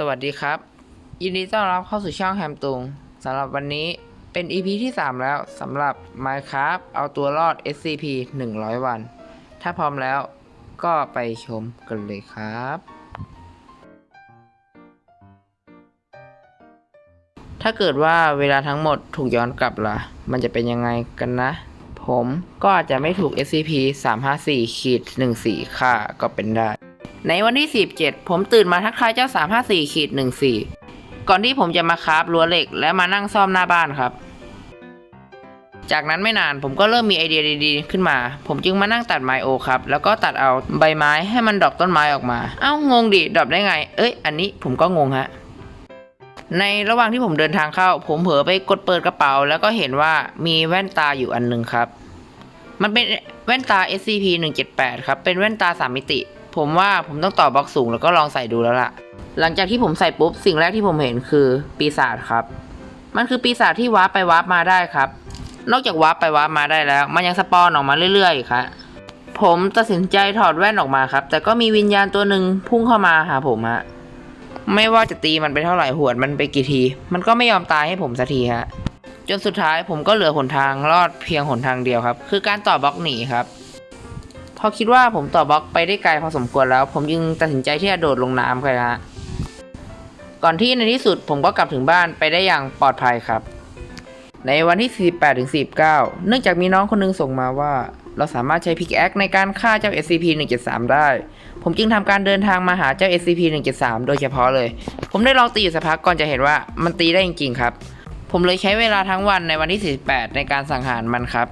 สวัสดีครับ ยินดีต้อนรับเข้าสู่ช่องแฮมตุงสำหรับวันนี้เป็น EP ที่ 3 แล้วสำหรับ Minecraft เอาตัวรอด SCP 100 วัน ถ้าพร้อมแล้วก็ไปชมกันเลยครับ ถ้าเกิดว่าเวลาทั้งหมดถูกย้อนกลับล่ะ มันจะเป็นยังไงกันนะ ผมก็อาจจะไม่ถูก SCP 354ขีด14 ค่าก็เป็นได้ ในวันที่47ผมตื่นมาทักทายเจ้า 354ขีด14 ก่อนที่ผมจะมาคราฟรั้วเหล็กและมานั่งซ่อมหน้าบ้านครับ จากนั้นไม่นานผมก็เริ่มมีไอเดียดีๆ ขึ้นมา ผมจึงมานั่งตัดไม้โอครับ แล้วก็ตัดเอาใบไม้ให้มันดรอปต้นไม้ออกมา เอ้างงดิดรอปได้ไง เอ้ย อันนี้ผมก็งงฮะในระหว่างที่ผมเดินทางเข้า ผมเผลอไปกดเปิดกระเป๋า แล้วก็เห็นว่ามีแว่นตาอยู่อันหนึ่งครับ มันเป็นแว่นตา SCP 178ครับ เป็นแว่นตาสามมิติ ผมว่าผมต้องต่อบล็อกสูงแล้วก็ลองใส่ดูแล้วล่ะ หลังจากที่ผมใส่ปุ๊บสิ่งแรกที่ผมเห็นคือปีศาจครับ มันคือปีศาจที่วาร์ปไปวาร์ปมาได้ครับ นอกจากวาร์ปไปวาร์ปมาได้แล้ว มันยังสปอนออกมาเรื่อยๆอีกครับผมตัดสินใจถอดแว่นออกมาครับ แต่ก็มีวิญญาณตัวหนึ่งพุ่งเข้ามาหาผมฮะไม่ว่าจะตีมันไปเท่าไหร่หวดมันไปกี่ที มันก็ไม่ยอมตายให้ผมสักทีฮะจนสุดท้ายผมก็เหลือหนทางรอดเพียงหนทางเดียวครับ คือการต่อบล็อกหนีครับ พอคิดว่าผมต่อบล็อกไปได้ไกลพอสมควรแล้ว ผมจึงตัดสินใจที่จะโดดลงน้ำเลยฮะก่อนที่ในที่สุดผมก็กลับถึงบ้านไปได้อย่างปลอดภัยครับ ในวันที่ 48ถึง49 เนื่องจากมีน้องคนหนึงส่งมาว่า เราสามารถใช้พิกแอคในการฆ่าเจ้า SCP 173 ได้ ผมจึงทำการเดินทางมาหาเจ้า SCP 173 โดยเฉพาะเลย ผมได้ลองตีอยู่สักพักก่อนจะเห็นว่ามันตีได้จริงๆครับ ผมเลยใช้เวลาทั้งวันในวันที่ 48 ในการสังหารมันครับ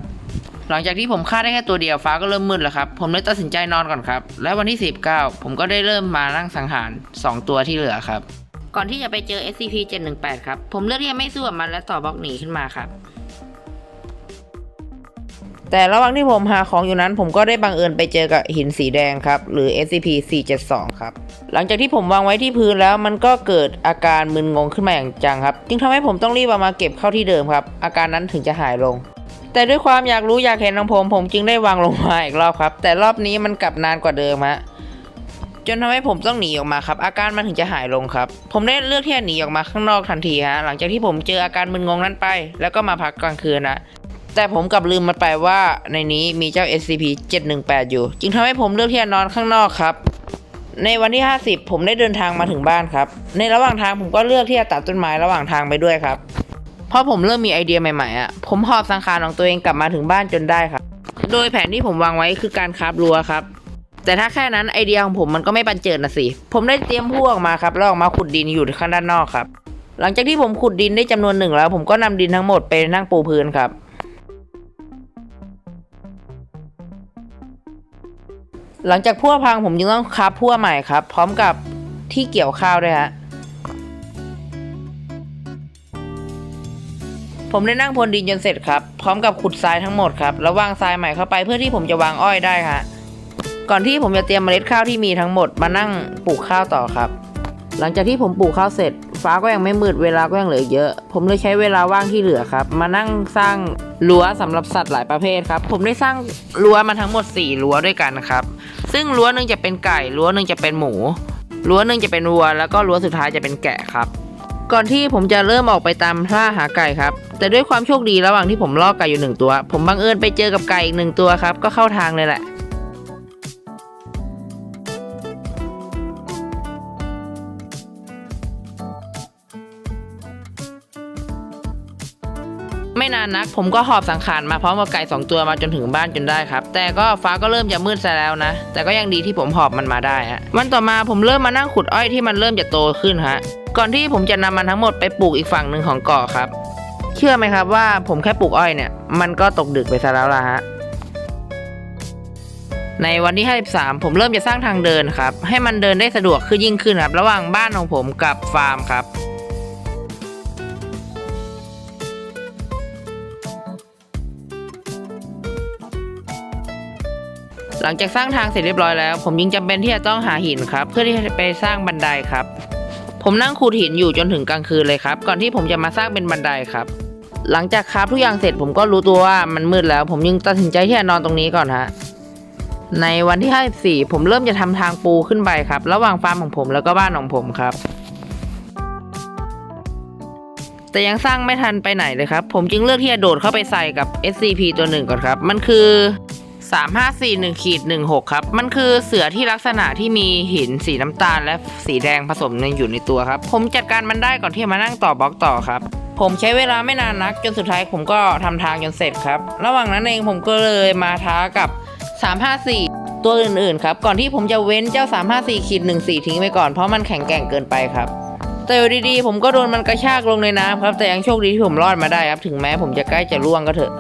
หลังจากที่ผมฆ่าได้แค่ตัวเดียวฟ้าก็เริ่มมืดแล้วครับ ผมเลยตัดสินใจนอนก่อนครับ และวันที่ 19 ผมก็ได้เริ่มมานั่งสังหาร 2 ตัวที่เหลือครับ ก่อนที่จะไปเจอ SCP 718 ครับ ผมเลือกที่จะไม่สู้กับมันและต่อบล็อกหนีขึ้นมาครับ แต่ระหว่างที่ผมหาของอยู่นั้น ผมก็ได้บังเอิญไปเจอกับหินสีแดงครับ หรือ SCP 472 ครับ หลังจากที่ผมวางไว้ที่พื้นแล้วมันก็เกิดอาการมึนงงขึ้นมาอย่างจังครับ จึงทำให้ผมต้องรีบเอามาเก็บเข้าที่เดิมครับ อาการนั้นถึงจะหายลง แต่ด้วยความอยากรู้อยากเห็นของผมผมจึงได้วางลงมาอีกรอบครับ แต่รอบนี้มันกลับนานกว่าเดิมฮะจนทำให้ผมต้องหนีออกมาครับ อาการมันถึงจะหายลงครับ ผมได้เลือกที่จะหนีออกมาข้างนอกทันทีฮะหลังจากที่ผมเจออาการมึนงงนั้นไป แล้วก็มาพักกลางคืนนะแต่ผมกลับลืมมันไปว่าในนี้มีเจ้า SCP 718 อยู่ จึงทำให้ผมเลือกที่จะนอนข้างนอกครับ ในวันที่ 50 ผมได้เดินทางมาถึงบ้านครับ ในระหว่างทางผมก็เลือกที่จะตัดต้นไม้ระหว่างทางไปด้วยครับ พราะผมเริ่มมีไอเดียใหม่ๆอะ ผมหอบสังขารของตัวเองกลับมาถึงบ้านจนได้ครับ โดยแผนที่ผมวางไว้คือการคราบรั้วครับ แต่ถ้าแค่นั้นไอเดียของผมมันก็ไม่บันเจิดนะสิ ผมได้เตรียมพวกมาครับแล้วออกมาขุดดินอยู่ข้างด้านนอกครับ หลังจากที่ผมขุดดินได้จำนวนหนึ่งแล้ว ผมก็นำดินทั้งหมดไปนั่งปูพื้นครับหลังจากพั่วพังผมจึงต้องคราบพั่วใหม่ครับ พร้อมกับที่เกี่ยวข้าวด้วยฮะ ผมได้นั่งพรวนดินจนเสร็จครับ พร้อมกับขุดทรายทั้งหมดครับแล้ววางทรายใหม่เข้าไปเพื่อที่ผมจะวางอ้อยได้ฮะก่อนที่ผมจะเตรียมเมล็ดข้าวที่มีทั้งหมดมานั่งปลูกข้าวต่อครับ หลังจากที่ผมปลูกข้าวเสร็จ ฟ้าก็ยังไม่มืดเวลาก็ยังเหลือเยอะ ผมเลยใช้เวลาว่างที่เหลือครับ มานั่งสร้างรั้วสำหรับสัตว์หลายประเภทครับ ผมได้สร้างรั้วมาทั้งหมด 4 รั้วด้วยกันครับ ซึ่งรั้วหนึ่งจะเป็นไก่รั้วหนึ่งจะเป็นหมูรั้วหนึ่งจะเป็นวัว แล้วก็รั้วสุดท้ายจะเป็นแกะครับ ก่อนที่ผมจะเริ่มออกไปตามล่าหาไก่ครับ แต่ด้วยความโชคดีระหว่างที่ผมล่อไก่อยู่หนึ่งตัว ผมบังเอิญไปเจอกับไก่อีกหนึ่งตัวครับ ก็เข้าทางเลยแหละไม่นานนักผมก็หอบสังขารมาพร้อมกับไก่สองตัวมาจนถึงบ้านจนได้ครับ แต่ก็ฟ้าก็เริ่มจะมืดซะแล้วนะ แต่ก็ยังดีที่ผมหอบมันมาได้ฮะวันต่อมาผมเริ่มมานั่งขุดอ้อยที่มันเริ่มจะโตขึ้นฮะก่อนที่ผมจะนำมันทั้งหมดไปปลูกอีกฝั่งหนึ่งของเกาะครับ เชื่อไหมครับว่าผมแค่ปลูกอ้อยเนี่ย มันก็ตกดึกไปซะแล้วล่ะฮะ ในวันที่ 53 ผมเริ่มจะสร้างทางเดินครับ ให้มันเดินได้สะดวกขึ้นยิ่งขึ้นครับ ระหว่างบ้านของผมกับฟาร์มครับหลังจากสร้างทางเสร็จเรียบร้อยแล้ว ผมยิ่งจำเป็นที่จะต้องหาหินครับ เพื่อที่จะไปสร้างบันไดครับ ผมนั่งขูดหินอยู่จนถึงกลางคืนเลยครับ ก่อนที่ผมจะมาสร้างเป็นบันไดครับ หลังจากคราฟทุกอย่างเสร็จผมก็รู้ตัวว่ามันมืดแล้ว ผมยังตัดสินใจที่จะนอนตรงนี้ก่อนฮะในวันที่ 54 ผมเริ่มจะทำทางปูขึ้นไปครับ ระหว่างฟาร์มของผมแล้วก็บ้านของผมครับ แต่ยังสร้างไม่ทันไปไหนเลยครับ ผมจึงเลือกที่จะโดดเข้าไปใส่กับ SCP ตัวหนึ่งก่อนครับ มันคือ 3541ขีด16 ครับ มันคือเสือที่ลักษณะที่มีหินสีน้ำตาลและสีแดงผสมอยู่ในตัวครับ ผมจัดการมันได้ก่อนที่มานั่งต่อบล็อกต่อครับ ผมใช้เวลาไม่นานนักจนสุดท้ายผมก็ทำทางจนเสร็จครับ ระหว่างนั้นเองผมก็เลยมาท้ากับ 354 ตัวอื่นๆ ครับ ก่อนที่ผมจะเว้นเจ้า 354ขีด14 ทิ้งไปก่อนเพราะมันแข็งแกร่งเกินไปครับ แต่อยู่ดีๆ ผมก็โดนมันกระชากลงในน้ำครับ แต่ยังโชคดีที่ผมรอดมาได้ครับ ถึงแม้ผมจะใกล้จะล่วงก็เถอะ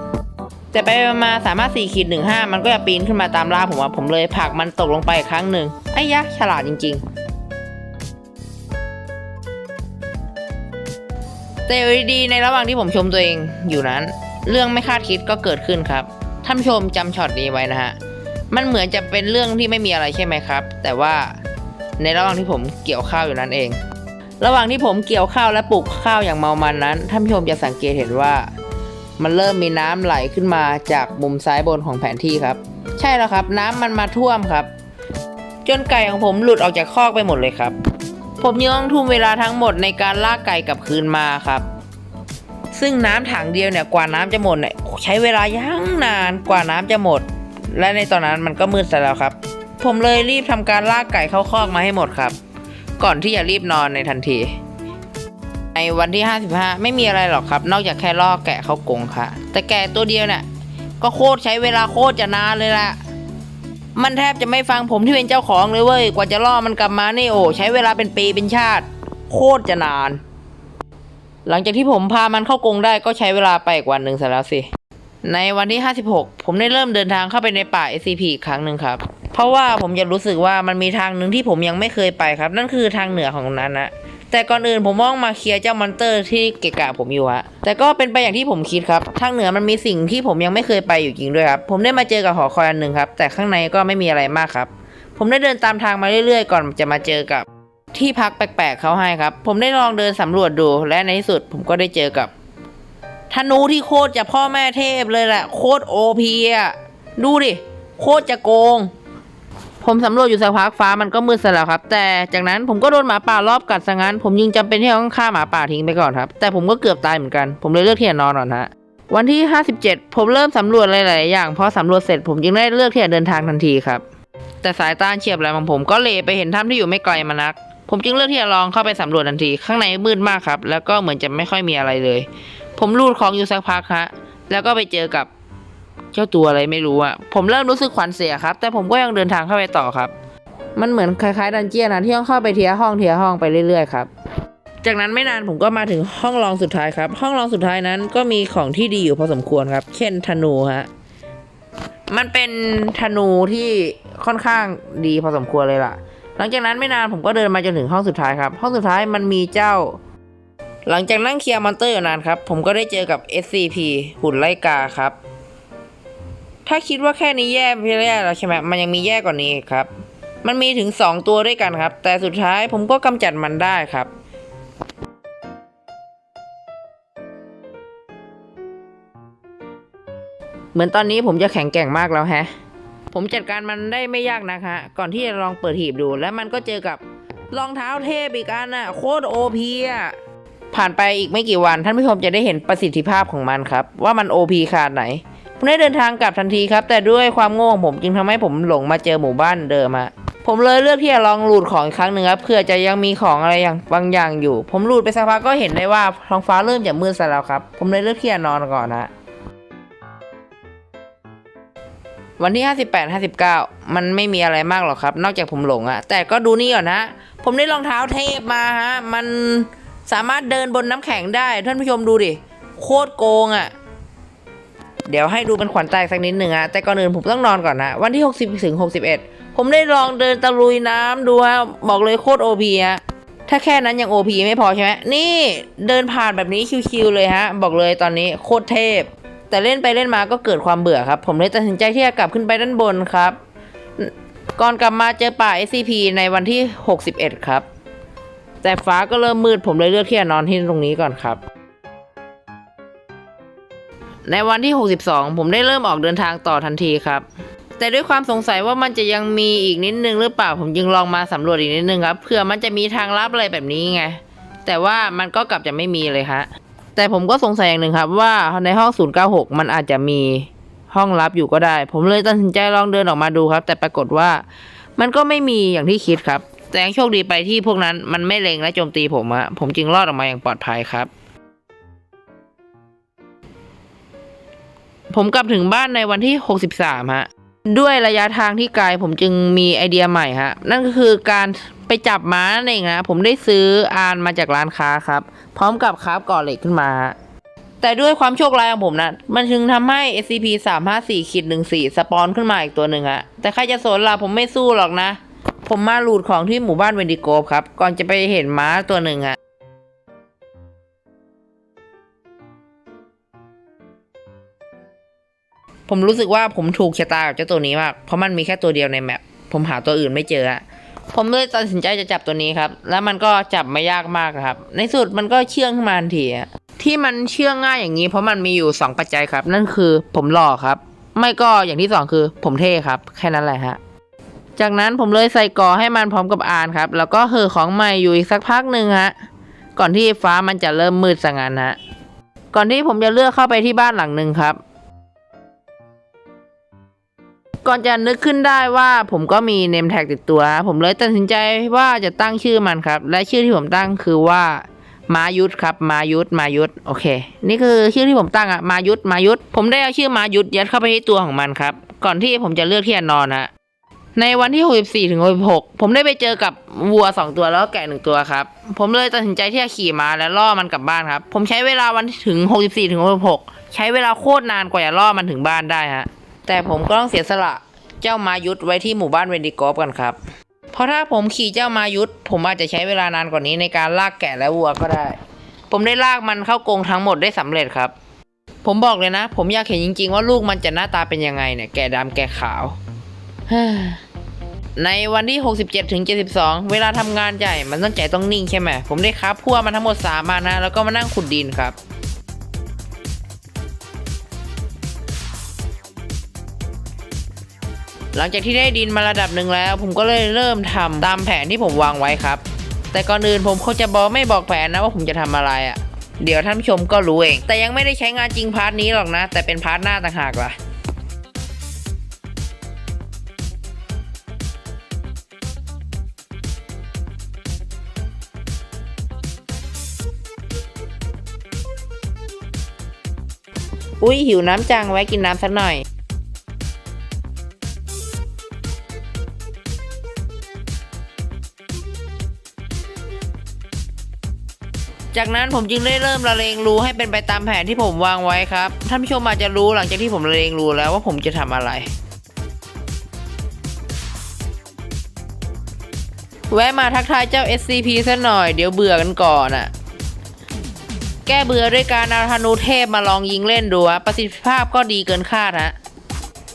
แต่ไปมาสามารถสี่ขีดหนึ่งห้ามันก็จะปีนขึ้นมาตามล่าผมว่าผมเลยผลักมันตกลงไปอีกครั้งหนึ่งไอ้ยะฉลาดจริง ๆ แต่อยู่ดีๆในระหว่างที่ผมชมตัวเองอยู่นั้น เรื่องไม่คาดคิดก็เกิดขึ้นครับ ท่านชมจำช็อตนี้ไว้นะฮะ มันเหมือนจะเป็นเรื่องที่ไม่มีอะไรใช่ไหมครับ แต่ว่าในระหว่างที่ผมเกี่ยวข้าวอยู่นั้นเอง ระหว่างที่ผมเกี่ยวข้าวและปลูกข้าวอย่างเมามันนั้น ท่านชมจะสังเกตเห็นว่า มันเริ่มมีน้ำไหลขึ้นมาจากมุมซ้ายบนของแผนที่ครับ ใช่แล้วครับ น้ำมันมาท่วมครับ จนไก่ของผมหลุดออกจากคอกไปหมดเลยครับ ผมยังต้องทุ่มเวลาทั้งหมดในการลากไก่กลับคืนมาครับ ซึ่งน้ำถังเดียวเนี่ยกว่าน้ำจะหมดเนี่ยใช้เวลายังนานกว่าน้ำจะหมด และในตอนนั้นมันก็มืดซะแล้วครับ ผมเลยรีบทำการลากไก่เข้าคอกมาให้หมดครับ ก่อนที่จะรีบนอนในทันทีในวันที่ 55 ไม่มีอะไรหรอกครับ นอกจากแค่ล่อแกะเข้ากรงค่ะ แต่แกะตัวเดียวเนี่ยก็โคตรใช้เวลาโคตรจะนานเลยละ มันแทบจะไม่ฟังผมที่เป็นเจ้าของเลยเว้ย กว่าจะล่อมันกลับมานี่โอ้ใช้เวลาเป็นปีเป็นชาติ โคตรจะนาน หลังจากที่ผมพามันเข้ากรงได้ก็ใช้เวลาไปอีกวันหนึ่งเสร็จแล้วสิ ในวันที่ 56 ผมได้เริ่มเดินทางเข้าไปในป่า SCP อีกครั้งหนึ่งครับ เพราะว่าผมจะรู้สึกว่ามันมีทางหนึ่งที่ผมยังไม่เคยไปครับ นั่นคือทางเหนือของนั้นนะ แต่ก่อนอื่นผมมองมาเคลียร์เจ้ามอนเตอร์ที่เกะกะผมอยู่ฮะแต่ก็เป็นไปอย่างที่ผมคิดครับทางเหนือมันมีสิ่งที่ผมยังไม่เคยไปอยู่จริงด้วยครับผมได้มาเจอกับหอคอยอันหนึ่งครับแต่ข้างในก็ไม่มีอะไรมากครับ ผมได้เดินตามทางมาเรื่อยๆ ก่อนจะมาเจอกับที่พักแปลกๆเขาให้ครับ ผมได้ลองเดินสำรวจดูและในที่สุดผมก็ได้เจอกับธนูที่โคตรจะพ่อแม่เทพเลยแหละโคตรโอพีอะดูดิโคตรจะโกง ผมสำรวจอยู่สักพักฟ้ามันก็มืดซะแล้วครับ แต่จากนั้นผมก็โดนหมาป่ารอบกัดซะงั้น ผมยิงจำเป็นที่ต้องฆ่าหมาป่าทิ้งไปก่อนครับ แต่ผมก็เกือบตายเหมือนกัน ผมเลยเลือกที่จะนอนก่อนฮะวันที่ 57 ผมเริ่มสำรวจหลาย ๆ อย่างพอสำรวจเสร็จผมจึงได้เลือกที่จะเดินทางทันทีครับ แต่สายตาเฉียบแหลมของผมก็เหลไปเห็นถ้ำที่อยู่ไม่ไกลมานัก ผมจึงเลือกที่จะลองเข้าไปสำรวจทันที ข้างในมืดมากครับ แล้วก็เหมือนจะไม่ค่อยมีอะไรเลย ผมรูดของอยู่สักพักฮะ แล้วก็ไปเจอกับ เจ้าตัวอะไรไม่รู้อะผมเริ่มรู้สึกขวัญเสียครับ แต่ผมก็ยังเดินทางเข้าไปต่อครับ มันเหมือนคล้ายๆดันเจียนนะที่ต้องเข้าไปเทียห้องเทียห้องไปเรื่อยๆครับจากนั้นไม่นานผมก็มาถึงห้องรองสุดท้ายครับ ห้องรองสุดท้ายนั้นก็มีของที่ดีอยู่พอสมควรครับ เช่นธนูฮะมันเป็นธนูที่ค่อนข้างดีพอสมควรเลยล่ะ หลังจากนั้นไม่นานผมก็เดินมาจนถึงห้องสุดท้ายครับ ห้องสุดท้ายมันมีเจ้า หลังจากนั่งเคลียร์มอนเตอร์อยู่นานครับ ผมก็ได้เจอกับ SCP หุ่นไล่กาครับ ถ้าคิดว่าแค่นี้แย่ไปแย่แล้วใช่ไหมมันยังมีแย่กว่านี้ครับ มันมีถึง 2 ตัวด้วยกันครับ แต่สุดท้ายผมก็กำจัดมันได้ครับเหมือนตอนนี้ผมจะแข็งแกร่งมากแล้วแฮะ ผมจัดการมันได้ไม่ยากนะฮะก่อนที่จะลองเปิดหีบดู แล้วมันก็เจอกับรองเท้าเทพอีกอันน่ะ โคตรโอพีอะ ผ่านไปอีกไม่กี่วัน ท่านผู้ชมจะได้เห็นประสิทธิภาพของมันครับ ว่ามันโอพีขนาดไหน ผมได้เดินทางกลับทันทีครับ แต่ด้วยความโง่ของผมจึงทำให้ผมหลงมาเจอหมู่บ้านเดิมอะผมเลยเลือกที่จะลองหลูดของอีกครั้งหนึ่งครับเพื่อจะยังมีของอะไรอย่างบางอย่างอยู่ ผมหลูดไปสักพักก็เห็นได้ว่าท้องฟ้าเริ่มจะมืดซะแล้วครับ ผมเลยเลือกที่จะนอนก่อนนะวันที่ 58 59 มันไม่มีอะไรมากหรอกครับ นอกจากผมหลงอะแต่ก็ดูนี่ก่อนนะ ผมได้รองเท้าเทพมาฮะ มันสามารถเดินบนน้ำแข็งได้ ท่านผู้ชมดูดิ โคตรโกงอะ เดี๋ยวให้ดูเป็นขวัญใจสักนิดหนึ่งอะแต่ก่อนอื่นผมต้องนอนก่อนนะ วันที่ 60 ถึง 61 ผมได้ลองเดินตะลุยน้ำดูฮะบอกเลยโคตรโอพีฮะถ้าแค่นั้นยังโอพีไม่พอใช่ไหมนี่เดินผ่านแบบนี้ชิวๆเลยฮะ บอกเลยตอนนี้โคตรเทพ แต่เล่นไปเล่นมาก็เกิดความเบื่อครับ ผมเลยตัดสินใจที่จะกลับขึ้นไปด้านบนครับ ก่อนกลับมาเจอป่า SCP ในวันที่ 61 ครับ แต่ฟ้าก็เริ่มมืดผมเลยเลือกที่จะนอนที่ตรงนี้ก่อนครับ ในวันที่ 62 ผมได้เริ่มออกเดินทางต่อทันทีครับ แต่ด้วยความสงสัยว่ามันจะยังมีอีกนิดนึงหรือเปล่าผมจึงลองมาสำรวจอีกนิดนึงครับเผื่อมันจะมีทางลับอะไรแบบนี้ไงแต่ว่ามันก็กลับจะไม่มีเลยฮะแต่ผมก็สงสัยอย่างหนึ่งครับว่าในห้อง 096 มันอาจจะมีห้องลับอยู่ก็ได้ ผมเลยตัดสินใจลองเดินออกมาดูครับ แต่ปรากฏว่ามันก็ไม่มีอย่างที่คิดครับ แต่ยังโชคดีไปที่พวกนั้นมันไม่เล็งและโจมตีผมอะผมจึงรอดออกมาอย่างปลอดภัยครับ ผมกลับถึงบ้านในวันที่ 63 ฮะ ด้วยระยะทางที่ไกลผมจึงมีไอเดียใหม่ฮะ นั่นก็คือการไปจับม้านั่นเองนะ ผมได้ซื้ออานมาจากร้านค้าครับ พร้อมกับคราฟก่อเหล็กขึ้นมา แต่ด้วยความโชคร้ายของผมนะ มันจึงทำให้ SCP 3 5 4ขีด14 สปอนขึ้นมาอีกตัวหนึ่งฮะ แต่ใครจะสนล่ะผมไม่สู้หรอกนะ ผมมาลูดของที่หมู่บ้านเวนดิโกฟครับ ก่อนจะไปเห็นม้าตัวหนึ่งฮะ ผมรู้สึกว่าผมถูกชะตากับเจ้าตัวนี้มากเพราะมันมีแค่ตัวเดียวในแมปผมหาตัวอื่นไม่เจออะผมเลยตัดสินใจจะจับตัวนี้ครับ แล้วมันก็จับไม่ยากมากครับ ในสุดมันก็เชื่องขึ้นมาทันทีที่มันเชื่องง่ายอย่างนี้ เพราะมันมีอยู่สองปัจจัยครับ นั่นคือผมหล่อครับ ไม่ก็อย่างที่สองคือผมเท่ครับ แค่นั้นแหละฮะจากนั้นผมเลยใส่กอให้มันพร้อมกับอานครับ แล้วก็เห่อของใหม่อยู่อีกสักพักหนึ่งฮะก่อนที่ฟ้ามันจะเริ่มมืดสงันฮะก่อนที่ผมจะเลือกเข้าไปที่บ้านหลังหนึ่งครับ ก่อนจะนึกขึ้นได้ว่าผมก็มีเนมแท็กติดตัว ผมเลยตัดสินใจว่าจะตั้งชื่อมันครับ และชื่อที่ผมตั้งคือว่ามายุทธครับมายุทธมายุทธโอเค นี่คือชื่อที่ผมตั้งอะมายุทธมายุทธผมได้เอาชื่อมายุทธยัดเข้าไปที่ตัวของมันครับ ก่อนที่ผมจะเลือกที่จะนอนฮะในวันที่ 64ถึง66 ผมได้ไปเจอกับวัว 2 ตัวแล้วก็แกะหนึ่งตัวครับ ผมเลยตัดสินใจที่จะขี่ม้าและล่อมันกลับบ้านครับ ผมใช้เวลาวันถึง 64ถึง66 ใช้เวลาโคตรนานกว่าจะล่อมันถึงบ้านได้ฮะ แต่ผมก็ต้องเสียสละเจ้ามายุทธไว้ที่หมู่บ้านเวนดิกอฟกันครับ เพราะถ้าผมขี่เจ้ามายุทธผมอาจจะใช้เวลานานกว่านี้ในการลากแกะและวัวก็ได้ ผมได้ลากมันเข้ากรงทั้งหมดได้สำเร็จครับ ผมบอกเลยนะ ผมอยากเห็นจริง ๆ ว่าลูกมันจะหน้าตาเป็นยังไงเนี่ยแกะดำแกะขาวในวันที่ 67ถึง72 เวลาทำงานใหญ่ มันต้องใจต้องนิ่งใช่ไหม ผมได้ครับพั่วมาทั้งหมด3มานะ แล้วก็มานั่งขุดดินครับ หลังจากที่ได้ดินมาระดับหนึ่งแล้ว ผมก็เลยเริ่มทำตามแผนที่ผมวางไว้ครับ แต่ก่อนอื่นผมเขาจะบอกไม่บอกแผนนะว่าผมจะทำอะไรอะ่ะ เดี๋ยวท่านผู้ชมก็รู้เอง แต่ยังไม่ได้ใช้งานจริงพาร์ทนี้หรอกนะ แต่เป็นพาร์ทหน้าต่างหากล่ะอุ้ยหิวน้ำจังไว้กินน้ำสักหน่อย จากนั้นผมจึงได้เริ่มละเลงรูให้เป็นไปตามแผนที่ผมวางไว้ครับ ท่านผู้ชมอาจจะรู้หลังจากที่ผมละเลงรูแล้วว่าผมจะทำอะไร แวะมาทักทายเจ้า SCP ซะหน่อยเดี๋ยวเบื่อกันก่อนอะแก้เบื่อด้วยการเอาธนูเทพมาลองยิงเล่นดูอะประสิทธิภาพก็ดีเกินคาดฮะ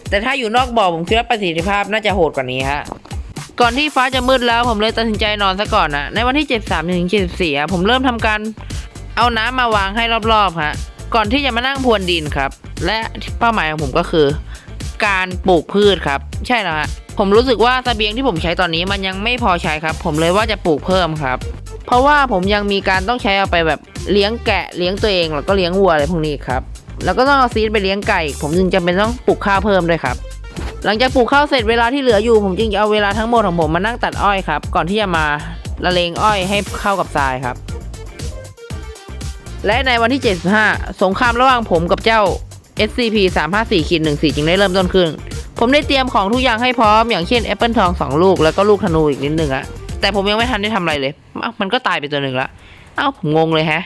แต่ถ้าอยู่นอกบ่อผมคิดว่าประสิทธิภาพน่าจะโหดกว่านี้ฮะ ก่อนที่ฟ้าจะมืดแล้วผมเลยตัดสินใจนอนซะก่อนนะในวันที่ 73ถึง74ผมเริ่มทำการเอาน้ำมาวางให้รอบๆฮะก่อนที่จะมานั่งพรวนดินครับ และเป้าหมายของผมก็คือ การปลูกพืชครับ ใช่แล้วฮะผมรู้สึกว่าเสบียงที่ผมใช้ตอนนี้มันยังไม่พอใช้ครับ ผมเลยว่าจะปลูกเพิ่มครับ เพราะว่าผมยังมีการต้องใช้เอาไปแบบเลี้ยงแกะเลี้ยงตัวเองแล้วก็เลี้ยงวัวอะไรพวกนี้ครับแล้วก็ต้องเอาซีดไปเลี้ยงไก่ ผมจึงจำเป็นต้องปลูกข้าวเพิ่มด้วยครับ หลังจากปลูกข้าวเสร็จเวลาที่เหลืออยู่ผมจึงจะเอาเวลาทั้งหมดของผมมานั่งตัดอ้อยครับ ก่อนที่จะมาละเลงอ้อยให้เข้ากับทรายครับ และในวันที่ 75 สงครามระหว่างผมกับเจ้า SCP 354ขีด14จึงได้เริ่มต้นขึ้น ผมได้เตรียมของทุกอย่างให้พร้อมอย่างเช่นแอปเปิลทองสองลูกแล้วก็ลูกธนูอีกนิดนึงอะแต่ผมยังไม่ทันได้ทำอะไรเลยมันก็ตายไปตัวหนึ่งละอ้าวผมงงเลยแฮะ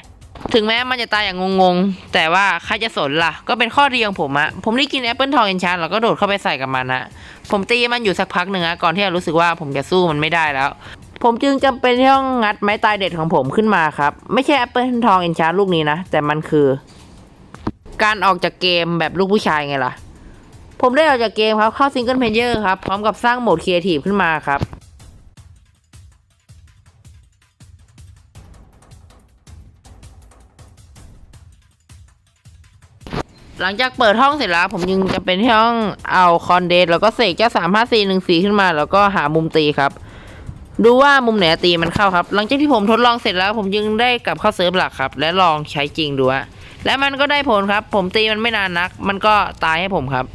ถึงแม้มันจะตายอย่างงงๆ แต่ว่าใครจะสนล่ะ ก็เป็นข้อดีของผมอะผมได้กินแอปเปิลทองเอนชานแล้วก็โดดเข้าไปใส่กับมันอะผมตีมันอยู่สักพักหนึ่งอะก่อนที่จะรู้สึกว่าผมจะสู้มันไม่ได้แล้ว ผมจึงจำเป็นที่ต้องงัดไม้ตายเด็ดของผมขึ้นมาครับ ไม่ใช่แอปเปิลทองเอนชานลูกนี้นะ แต่มันคือ การออกจากเกมแบบลูกผู้ชายไงล่ะ ผมได้ออกจากเกมครับเข้าซิงเกิลเพลเยอร์ครับพร้อมกับสร้างโหมดครีเอทีฟขึ้นมาครับ หลังจากเปิดห้องเสร็จแล้ว ผมยังจะเป็นที่ห้องเอาคอนเดนแล้วก็เสกเจ้าสามห้าสี่หนึ่งสี่ขึ้นมา แล้วก็หามุมตีครับ ดูว่ามุมไหนตีมันเข้าครับ หลังจากที่ผมทดลองเสร็จแล้ว ผมจึงได้กลับเข้าเซิร์ฟหลักครับ และลองใช้จริงดูฮะและมันก็ได้ผลครับ ผมตีมันไม่นานนัก มันก็ตายให้ผมครับ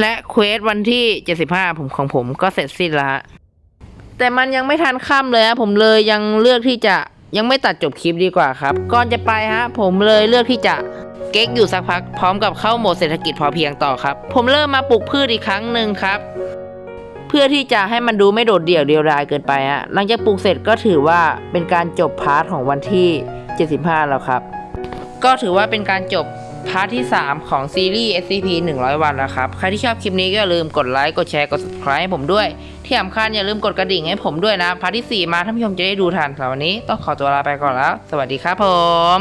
และเควสวันที่75ผมของผมก็เสร็จสิ้นแล้วฮะแต่มันยังไม่ทันค่ำเลยฮะผมเลยยังเลือกที่จะยังไม่ตัดจบคลิปดีกว่าครับ ก่อนจะไปฮะผมเลยเลือกที่จะ เก๊กอยู่สักพักพร้อมกับเข้าโหมดเศรษฐกิจพอเพียงต่อครับ ผมเริ่มมาปลูกพืชอีกครั้งหนึ่งครับ เพื่อที่จะให้มันดูไม่โดดเดี่ยวเดียวดายเกินไปฮะหลังจากปลูกเสร็จก็ถือว่าเป็นการจบพาร์ทของวันที่ 75 แล้วครับ ก็ถือว่าเป็นการจบพาร์ทที่ 3 ของซีรีส์ SCP 100 วันแล้วครับ ใครที่ชอบคลิปนี้ก็อย่าลืมกดไลค์ กดแชร์ กด subscribe ให้ผมด้วย ที่สำคัญอย่าลืมกดกระดิ่งให้ผมด้วยนะ พาร์ทที่ 4 มาท่านผู้ชมจะได้ดูทันสำหรับวันนี้ต้องขอตัวลาไปก่อนแล้ว สวัสดีครับผม